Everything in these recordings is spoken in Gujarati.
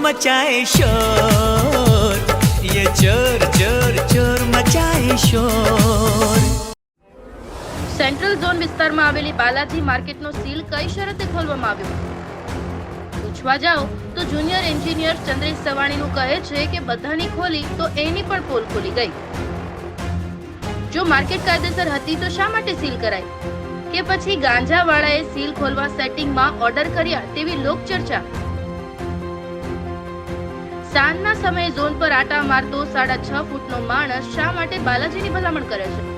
मचाए शोर ये चोर चोर चोर मचाए शोर સેન્ટ્રલ ઝોન વિસ્તારમાં આવેલી બાલાજી માર્કેટનો સીલ કઈ શરતે ખોલવામાં આવ્યો પૂછવા જાઓ તો જુનિયર એન્જિનિયર ચંદ્રેશ સવાણીનું કહે છે કે બધાની ખોલી તો એની પણ પોલ ખોલી ગઈ જો માર્કેટ કાયદેસર હતી તો શા માટે સીલ કરાઈ કે પછી ગાંજાવાળાએ સીલ ખોલવા સેટિંગમાં ઓર્ડર કર્યા તેવી લોકચર્ચા સાંજના સમયે ઝોન પર આટા મારતો સાડા છ ફૂટનો માણસ શા માટે બાલાજીની ભલામણ કરે છે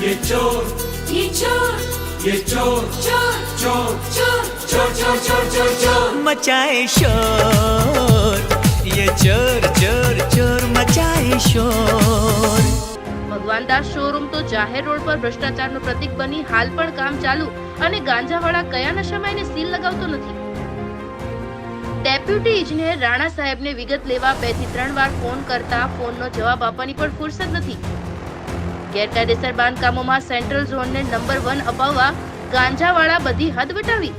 ये चोर ये चोर ये चोर चोर चोर चोर चोर चोर चोर चोर चोर मचाए शोर ये चोर चोर चोर मचाए शोर ભગવાનદાસ શોરૂમ તો જાહેર રોડ પર ભ્રષ્ટાચારનું પ્રતીક બની હાલ પણ કામ ચાલુ અને ગાંજાવાળા કયા નશામાં એને સીલ લગાવતો નથી ડેપ્યુટી ઇજનેર રાણા સાહેબને વિગત લેવા બે થી ત્રણ વાર ફોન કરતા ફોનનો જવાબ આપવાની પણ ફુરસદ નથી ગેરકાયદેસર બાંધકામોમાં સેન્ટ્રલ ઝોનને નંબર વન અપાવવા ગાંજાવાળા બધી હદ વટાવી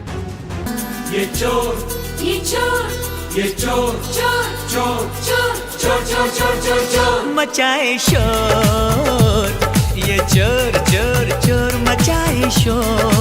ये चोर ये चोर ये चोर चोर चोर चोर चोर चोर चोर चोर चोर मचाए शोर ये चोर चोर चोर मचाए शोर